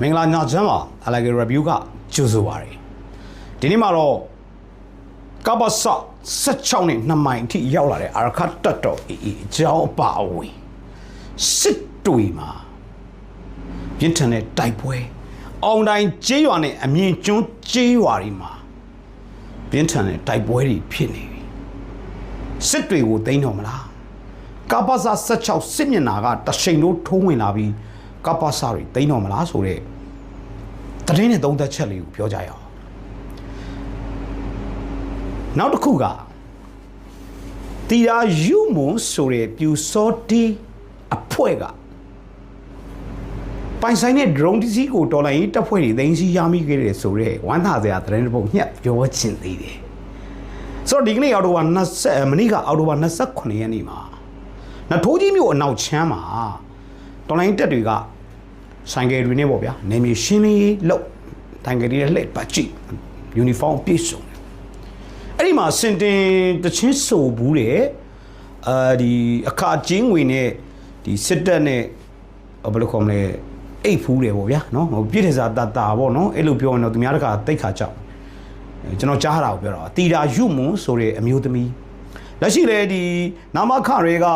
မင်္ဂလာညချမ်းပါအလိုက် review ကကြိုဆိုပါရယ်ဒီနေ့မှာတော့ကပ္ပစ16နဲ့2မိုင်အထိရောက်လာတဲ့အာရခတ်တက်တော်အေးအေးအကြောင်းအပါအဝင်စစ်တွေမှာပြင်းထန်တဲ့တိုက်ပွဲအောင်တိုင်းကျေးရွာနဲ့အမြင့်ကျွန်းကျေးရွာတွေမှာပြင်းထန်တဲ့တိုက်ပွဲတွေဖြစ်နေပြီစစ်တွေကိုသိမ်းတော့မလားကပ္ပစ16စစ်မျက်နာကတရှိန်တို့ထိုးဝင်လာပြီး ကပ္ပစတွေသိမ်းတော့မလားဆိုတဲ့တရင်နဲ့သုံးသက်ချက်လေးကိုပြောကြရအောင်နောက်တစ်ခုကတီရာယူမွန်ဆိုတဲ့ပြူစောတီအဖွဲ့ကပိုင်ဆိုင်တဲ့ drone တစ်စီးကိုတော်လိုင်းရေးတပ်ဖွဲ့တွေသိမ်းဆည်းရမိခဲ့တယ်ဆိုတော့ဝမ်းသာစရာသတင်းတစ်ပုဒ်ညှက်ပြောချင်သေးတယ်ဆိုတော့ဒီကနေ့အော်တိုဘာ20မနေ့ကအော်တိုဘာ29ရက်နေ့မှာနထိုးကြီးမြို့အနောက်ချမ်းမှာတော်လိုင်းတပ်တွေက ဆိုင်ကယ်တွေနဲ့ပေါ့ဗျာနေမြေရှင်းလင်းရေးလုပ်တိုင်ကယ်တွေနဲ့လှည့်ပတ်ကြည့်ယူနီဖောင်းပြည့်စုံတယ်အဲ့ဒီမှာစင်တင်တချင်းဆိုဘူးတဲ့အာဒီအခါချင်းငွေနဲ့ဒီစစ်တပ်နဲ့ဘယ်လိုခေါ်မလဲအိတ်ဖူးတယ်ပေါ့ဗျာနော်ဟိုပြည့်ထစားတာတာပေါ့နော်အဲ့လိုပြောရင်တော့သူများတကတိတ်ခါကြောက်အဲကျွန်တော်ကြားတာကိုပြောတာတီတာယူမွန်ဆိုတဲ့အမျိုးသမီးလက်ရှိလေဒီနာမခတွေက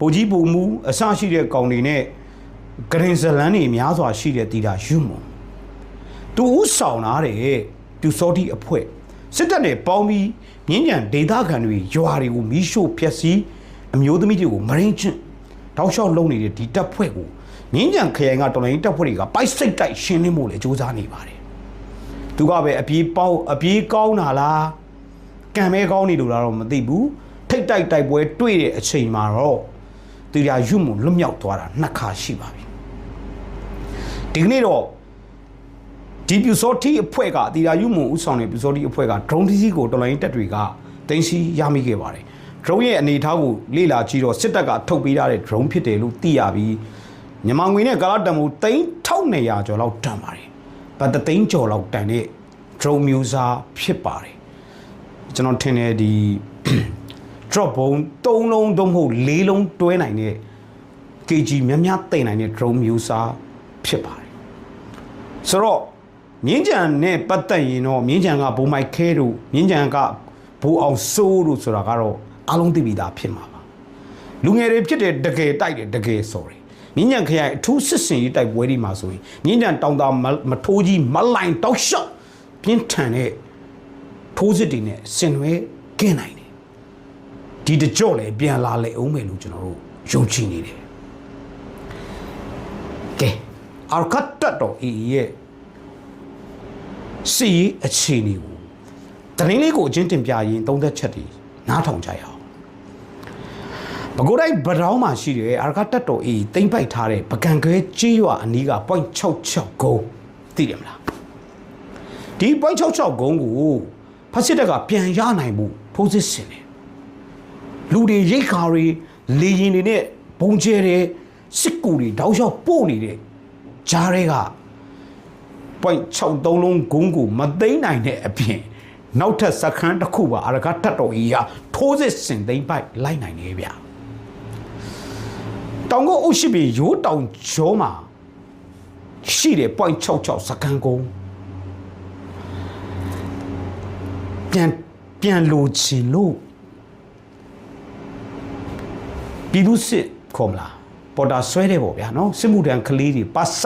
ဗိုလ်ကြီးပူမူအဆရှိတဲ့ကောင်တွေနဲ့ ဂရင်ဇလန်တွေများစွာရှိတဲ့တီတာယူမွန်သူဥဆောင်လာတဲ့ပြူစောတိအဖွဲ့စစ်တပ်နဲ့ပေါင်းပြီးမြင်းကြံဒေသခံတွေရွာတွေကိုမီးရှို့ဖျက်ဆီးအမျိုးသမီးတွေကိုမရင်းချင်းတောက်လျှောက်လုံနေတဲ့ဒီတပ်ဖွဲ့ကိုမြင်းကြံခရိုင်ကတော်လိုင်းတပ်ဖွဲ့တွေကပိုက်စိတ်တိုက်ရှင်းလင်းဖို့လေစ조사နေပါတယ်သူကပဲအပြေးပေါက်အပြေးကောင်းတာလားကံမဲကောင်းနေလို့လားတော့မသိဘူးထိတ်တိုက်တိုက်ပွဲတွေ့တဲ့အချိန်မှာတော့ သူရရွတ်မှုလွတ်မြောက်သွားတာနှစ်ခါရှိပါပြီဒီကနေ့တော့ဒီပြူစောတိအဖွဲ့ကတီရာယူမွန်ဦးဆောင်တဲ့ပြူစောတိအဖွဲ့က drone တစ်စီးကိုတော်လိုင်းတပ်တွေကတင်စီရမိခဲ့ပါတယ် drone ရဲ့အနေအထားကိုလေ့လာကြည့်တော့စစ်တပ်ကထုတ်ပေးထားတဲ့ drone ဖြစ်တယ်လို့သိရပြီးမြန်မာငွေနဲ့ကာလတန်ဖိုး3200ကျော်လောက်တန်ပါတယ်။ဗတ်သိန်းကျော်လောက်တန်တဲ့ drone မျိုးစားဖြစ်ပါတယ်။ကျွန်တော်ထင်တယ်ဒီ drop ဘုံ3လုံးသုံးဖို့4လုံးတွဲနိုင်တဲ့ kg များများတိတ်နိုင်တဲ့ drone မျိုးစားဖြစ်ပါတယ်။ဆိုတော့မြင်းကြံနဲ့ပတ်သက်ရင်တော့မြင်းကြံကဘုံမိုက်ခဲတို့မြင်းကြံကဘူအောင်စိုးတို့ဆိုတာကတော့အလုံးသိပြီးသားဖြစ်မှာပါလူငယ်တွေဖြစ်တဲ့တကယ်တိုက်တယ်တကယ် sorry မြင်းကြံခရိုင်အထူးစစ်စင်ရေးတိုက်ပွဲတွေမှာဆိုရင်မြင်းကြံတောင်တာမထိုးကြီးမလိုင်တောက်လျှောက်ပြင်းထန်တဲ့ထိုးစစ်တွေနဲ့ဆင်နွဲကင်းနိုင်တယ် ဒီတကြော့လေပြန်လာလေအောင်မယ်လို့ကျွန်တော်တို့ယုံကြည်နေတယ်ကဲအာကတ်တတော်အေးရဲ့စီရေးအခြေအနေကိုတရင်လေးကိုအချင်းတင်ပြရင်သုံးသက်ချက်တွေနားထောင်ကြရအောင်ပဲခူးတိုင်းဗဒောင်းမှာရှိတယ်အာရကတက်တော်အေးတိမ့်ပိုက်ထားတဲ့ပကံကဲကြေးရွာအနီးက .66 ဂုံသိတယ်မလားဒီ .66 ဂုံကိုဖက်စစ်တပ်ကပြန်ရနိုင်မှုထိုးစစ်ဆင်တယ် လူတွေရိတ်ခါတွေလေရင်တွေနဲ့ဘုံကျဲတယ်စစ်ကူတွေတောက်လျှောက်ပို့နေတဲ့ဂျားတွေက .63 လုံးဂုံးကိုမသိမ့်နိုင်တဲ့အပြင်နောက်ထပ်စခန်းတစ်ခုပါအရကတတ်တော်ကြီးကထိုးစစ်ဆင်သိမ့်ပိုက်လိုက်နိုင်နေဗျတောင်ကုန်းအုပ်ရှိပြီရိုးတောင်ကျောမှာရှိတယ် .66 စခန်းကုန်းပြန်ပြန်လိုချင်လို့ ပြည်သူစစ်ခေါ်မလားပေါ်တာဆွဲတယ်ပေါ့ဗျာနော်စစ်မှုထမ်းကလေးတွေပတ်စ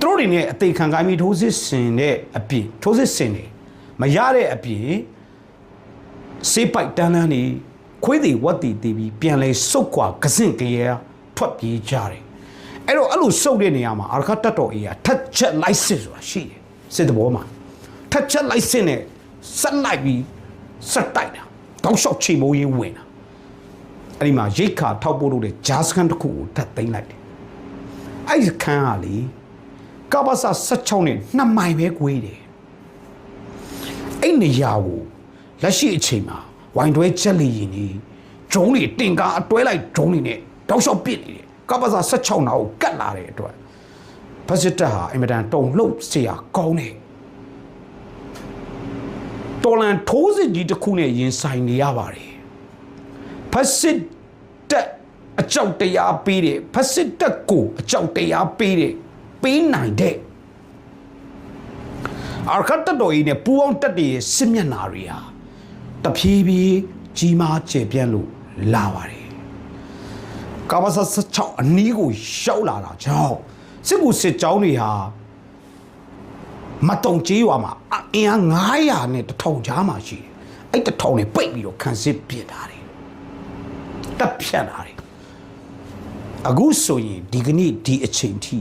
သူတို့တွေနဲ့အသေးခံကိုင်းပြီးထိုးစစ်ဆင်တဲ့အပြင်ထိုးစစ်ဆင်နေမရတဲ့အပြင်စေးပိုက်တန်းတန်းနေခွေးတွေဝတ်တီတီပြီးပြန်လဲစုတ်ခွာကစင့်ကြဲထွက်ပြေးကြတယ်အဲ့တော့အဲ့လိုစုတ်တဲ့နေရာမှာအာရခတတ်တော်အေးကထက်ချက်လိုက်စစ်ဆိုတာရှိတယ်စစ်တဘောမှာထက်ချက်လိုက်စစ်နဲ့ဆက်လိုက်ပြီးဆက်တိုက်တာတောက်လျှောက်ချိန်မိုးရင်းဝင်တာ အဲ့ဒီမှာရိတ်ခါထောက်ပို့လို့တဲ့ဂျာစကန်တစ်ခုကိုထပ်သိမ်းလိုက်တယ်အဲ့ဒီခန်းကလေ ကပ္ပစ16နဲ့နှစ်မိုင်ပဲကွေးတယ်အဲ့နေရာကိုလက်ရှိအချိန်မှာဝိုင်တွဲချက်လီရင်ကြီးဂျုံးတွေတင်ကားအတွဲလိုက်ဂျုံးတွေနဲ့တောက်လျှောက်ပစ်နေတယ်ကပ္ပစ16နာကိုကတ်လာတဲ့အတွက်ဘတ်ဂျက်တက်ဟာအင်မတန်တုံလှုပ်เสียကောင်းတယ်တော်လန်ထိုးစစ်ကြီးတစ်ခုနဲ့ရင်ဆိုင်နေရပါတယ် ဖက်စစ်တက်အကြောက်တရားပေးတယ်ဖက်စစ်တက်ကိုအကြောက်တရားပေးတယ်ပေးနိုင်တဲ့အာခတ်တတော်ကြီးနဲ့ပူအောင်တက်တဲ့စစ်မျက်နာတွေဟာတဖြည်းဖြည်းကြီးမားကျယ်ပြန့်လို့လာပါတယ်ကာဘာဆာ16အနီးကိုရှောက်လာတာကြောင့်စစ်ကူစစ်ကြောင်းတွေဟာမတုံကြီးရွာမှာအင်အား900နဲ့တထောင်ကြားမှာရှိတယ်အဲ့တထောင်နဲ့ပိတ်ပြီးတော့ခံစစ်ပြစ်ထားတယ် တပ်ဖြန့်လာတယ်အခုဆိုရင်ဒီကနေ့ဒီအချိန်ထိ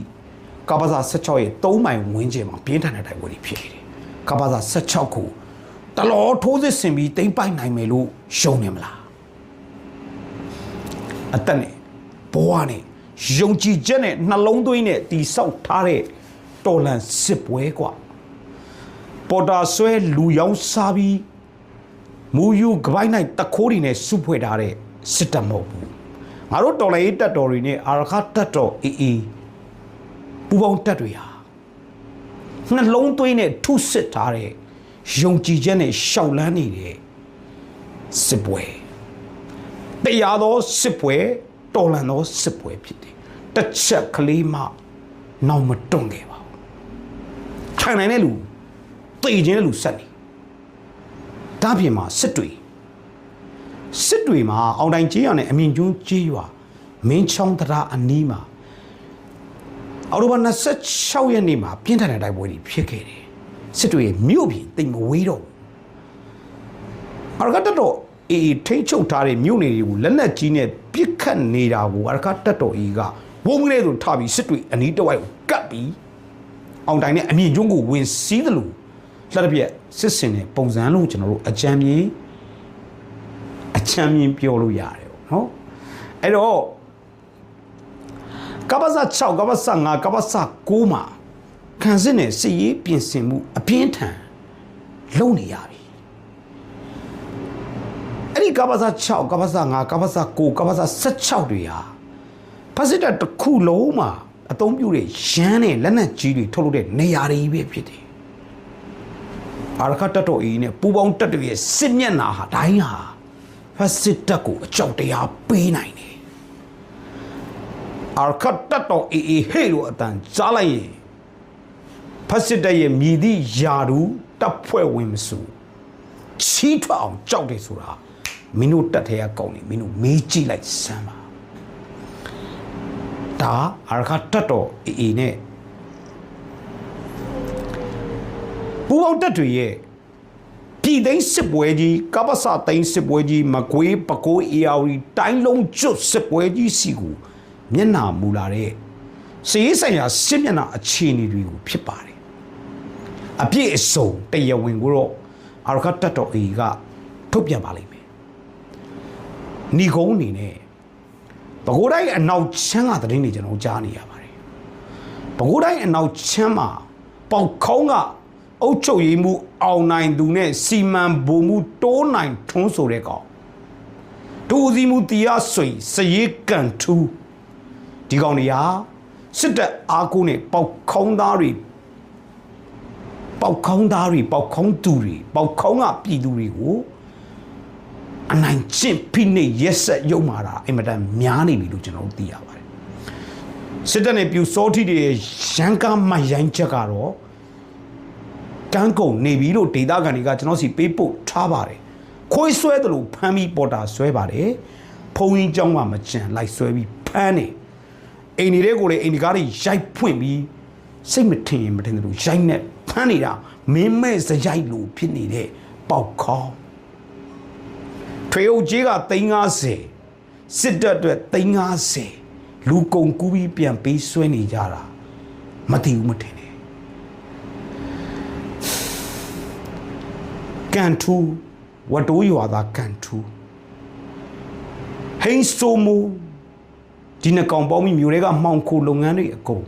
ကပ္ပဇာ16ရဲ့3မိုင်ဝန်းကျင်မှာပြင်းထန်တဲ့တိုက်ပွဲတွေဖြစ်နေတယ်ကပ္ပဇာ16ကိုတလောထိုးစစ်ဆင်ပြီးတိမ့်ပိုက်နိုင်မယ်လို့ယုံနေမလားအသက်နဲ့ဘဝနဲ့ယုံကြည်ချက်နဲ့နှလုံးသွင်းနဲ့တည်ဆောက်ထားတဲ့တော်လန်စစ်ပွဲကွာပေါ်တာဆွဲလူရောင်းစားပြီးမူယူကပိုင်း၌တခိုးတွေနဲ့စုဖွဲ့ထားတဲ့ စစ်တပ်မဟုတ်ဘူးငါတို့တော်လိုင်းရေးတပ်တော်တွေနဲ့အာရခတပ်တော်အေးအေးပူပေါင်းတပ်တွေဟာနှလုံးသွင်းနဲ့ထုစစ်ထားတဲ့ယုံကြည်ချက်နဲ့ရှောက်လန်းနေတဲ့စစ်ပွဲတရားသောစစ်ပွဲတော်လန်သောစစ်ပွဲဖြစ်တယ်တစ်ချက်ကလေးမှနောက်မတွန့်ခဲ့ပါဘူးထိုင်နိုင်တဲ့လူတည်ခြင်းတဲ့လူဆက်နေဒါပြင်မှာစစ်တွေ စစ်တွေမှာအောင်တိုင်ကျေးရွာနဲ့အမြင့်ကျွန်းကျေးရွာမင်းချောင်းတရားအနီးမှာအော်တိုဘာ26ရက်နေ့မှာပြင်းထန်တဲ့တိုက်ပွဲတွေဖြစ်ခဲ့တယ်စစ်တွေရဲ့မြို့ပြင်တိမ်မဝေးတော့ဘူးအရကတတော်အေးထိတ်ချုပ်ထားတဲ့မြို့နယ်တွေကိုလက်လက်ကြီးနဲ့ပြစ်ခတ်နေတာကိုအရကတတော်အေးကဝုန်းကလေးဆိုထပြီးစစ်တွေအနီးတစ်ဝိုက်ကိုကတ်ပြီးအောင်တိုင်နဲ့အမြင့်ကျွန်းကိုဝင်စီးတယ်လို့လက်တစ်ပြက်စစ်စင်တဲ့ပုံစံလို့ကျွန်တော်တို့အကြံမြင်အ ချမ်းမြင်ပြောလို့ရတယ်ပေါ့နော်အဲ့တော့ကပ္ပစ6ကပ္ပစ5ကပ္ပစ9မှာခံစစ်နဲ့စစ်ရေးပြင်ဆင်မှုအပြင်းထန်လုပ်နေရပြီအဲ့ဒီကပ္ပစ6ကပ္ပစ5ကပ္ပစ9ကပ္ပစ16တွေဟာဖက်စစ်တပ်တစ်ခုလုံးမှာအသုံးပြုတဲ့ရန်နဲ့လက်နက်ကြီးတွေထုတ်လုပ်တဲ့နေရာတွေပဲဖြစ်တယ်အာရခတ်တပ်တော်အီနဲ့ပူပေါင်းတပ်တွေရဲ့စစ်မျက်နှာဟာတိုင်းဟာဖက် စစ်တပ်ကိုအကြောက်တရားပေးနိုင်တယ်အာရခတ်တပ်တော်အီဟေလို့အတန်ကြားလိုက်ရင်ဖက်စစ်တပ်ရဲ့မြည်သည့်ယာဒူတပ်ဖွဲ့ဝင်မစုချီးထွက်အောင်ကြောက်တယ်ဆိုတာမင်းတို့တက်ထဲကကောင်းနေမင်းတို့မေးကြည့်လိုက်စမ်းပါဒါအာရခတ်တပ်တော်အီနဲ့ပူပေါင်းတပ်တွေရဲ့ ပြည်သိမ်းစစ်ပွဲကြီးကပ္ပစသိမ်းစစ်ပွဲကြီးမကွေးပကိုးအေယာဝီတိုင်းလုံးကျွတ်စစ်ပွဲကြီးစီကိုမျက်နာမူလာတဲ့စီးဆိုင်ရာစစ်မျက်နှာအခြေအနေတွေကိုဖြစ်ပါတယ်အပြည့်အစုံတရားဝင်ကိုတော့အာရခတ်တပ်တော်အေကထုတ်ပြန်ပါလိမ့်မယ်ညီကုန်းအနေနဲ့ဘကိုးတိုင်းအနောက်ချမ်းကသတင်းတွေကျွန်တော်ကြားနေရပါတယ်ဘကိုးတိုင်းအနောက်ချမ်းမှာပေါက်ခေါင်းက အုတ်ချုပ်ရည်မှုအောင်နိုင်သူနဲ့စီမံဘုံမှုတိုးနိုင်ထွန်းဆိုတဲ့ကောင်ဒူစီမှုတရားဆွေစရေးကန်ထူးဒီကောင်တွေဟာစစ်တပ်အားကိုးနဲ့ပေါက်ခေါင်းသားတွေပေါက်ခေါင်းသားတွေပေါက်ခေါင်းသူတွေပေါက်ခေါင်းကပြည်သူတွေကိုအနိုင်ကျင့်ဖိနှိပ်ရက်ဆက်ရုံမာတာအင်မတန်များနေပြီလို့ကျွန်တော်တို့သိရပါတယ်စစ်တပ်နဲ့ပြူစောထီတွေရဲ့ရန်ကားမှရိုင်းချက်ကတော့ ကန်းကုန်နေပြီလို့ဒေတာကန်တွေကကျွန်တော်စီပေးပို့ထားပါတယ်ခွေးဆွဲတယ်လို့ဖမ်းပြီးပေါ်တာဆွဲပါတယ်ဖုံရင်ကြောင်းကမကြံလိုက်ဆွဲပြီးဖမ်းနေအိမ်ဒီတွေကိုလေအိမ်ဒီကားတွေရိုက်ဖွင့်ပြီးစိတ်မထင်ရင်မထင်တယ်လို့ရိုက်နေဖမ်းနေတာမင်းမဲ့စရိုက်လို့ဖြစ်နေတဲ့ပေါက်ခေါင်းထွေအုပ်ကြီးက350စစ်တပ်အတွက်350လူကုန်ကူးပြီးပြန်ပေးဆွဲနေကြတာမတည်ဘူးမထင် ကန်ထူဝတိုးရွာသားကန်ထူဟိန်းဆိုမူဒီနှကောင်ပေါင်းပြီးမြို့တွေကမှောင်ခိုလုပ်ငန်းတွေအကုန်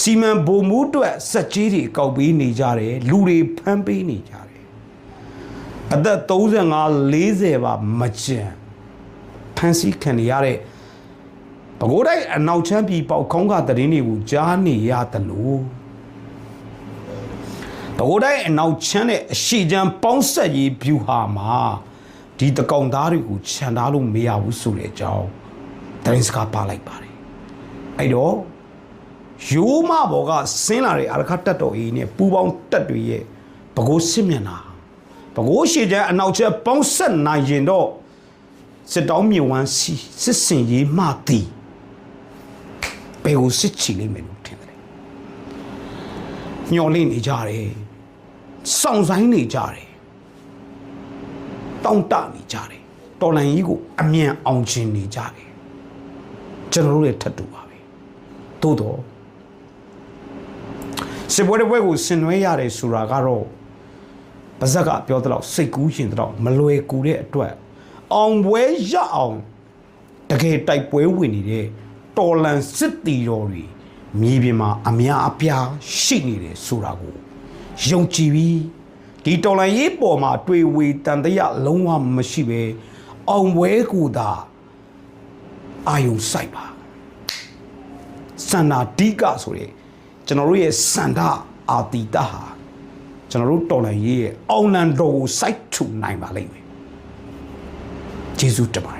စီမံဘုံမှုအတွက်စက်ကြီးတွေကောက်ပေးနေကြတယ်လူတွေဖမ်းပေးနေကြတယ်အသက်35 40ပါမကျန်ဖမ်းဆီးခံရတဲ့ပဲခူးတိုင်းအနောက်ချမ်းပြည်ပေါက်ခေါင်းကတရင်တွေကိုကြားနေရတယ်လို့ ပဲခူးတိုင်းအနောက်ချမ်းနဲ့အရှိချမ်းပေါင်းဆက်ရေးဗျူဟာမှာဒီတကောင်သားတွေကိုခြံထားလို့မရဘူးဆိုတဲ့အကြောင်းတရင်စကားပါလိုက်ပါတယ်အဲ့တော့ရိုးမဘော်ကဆင်းလာတဲ့အာရခတက်တော်ကြီးနဲ့ပူပေါင်းတက်တွေရဲ့ဘကိုးစစ်မျက်နှာဘကိုးရှည်ချက်အနောက်ချက်ပေါင်းဆက်နိုင်ရင်တော့စစ်တောင်းမြေဝမ်းစီစစ်စင်ရေးမှသည်ဘယ်ကိုစစ်ချီလိမ့်မယ်လို့ထင်တယ်ညှော်လင့်နေကြတယ် စောင့်ဆိုင်နေကြတယ်တောင့်တနေကြတယ်တော်လန်ကြီးကိုအမြန်အောင်ချင်နေကြတယ်ကျွန်တော်တို့ရဲ့ထတ်တူပါပဲသို့တော့စစ်ပွဲတစ်ပွဲကိုဆင်နွှဲရတယ်ဆိုတာကတော့ပါဇက်ကပြောတဲ့လောက်စိတ်ကူးရှင်တဲ့လောက်မလွယ်ကူတဲ့အတွက်အောင်ပွဲရအောင်တကယ်တိုက်ပွဲဝင်နေတဲ့တော်လန်စစ်တီတော်တွေမြေပြင်မှာအများအပြားရှိနေတယ်ဆိုတာကို ယုံကြည်ပြီးဒီတော်လန်ရေးပေါ်မှာတွေ့ဝေတန်တရလုံးဝမရှိပဲအောင်ပွဲကိုသာအာယုံဆိုင်ပါစန္ဒာဓိကဆိုတဲ့ကျွန်တော်တို့ရဲ့စန္ဒအာတိတဟာကျွန်တော်တို့တော်လန်ရေးရဲ့အောင်နံတော်ကိုစိုက်ထူနိုင်ပါလိမ့်မယ်ကျေးဇူးတင်ပါတယ်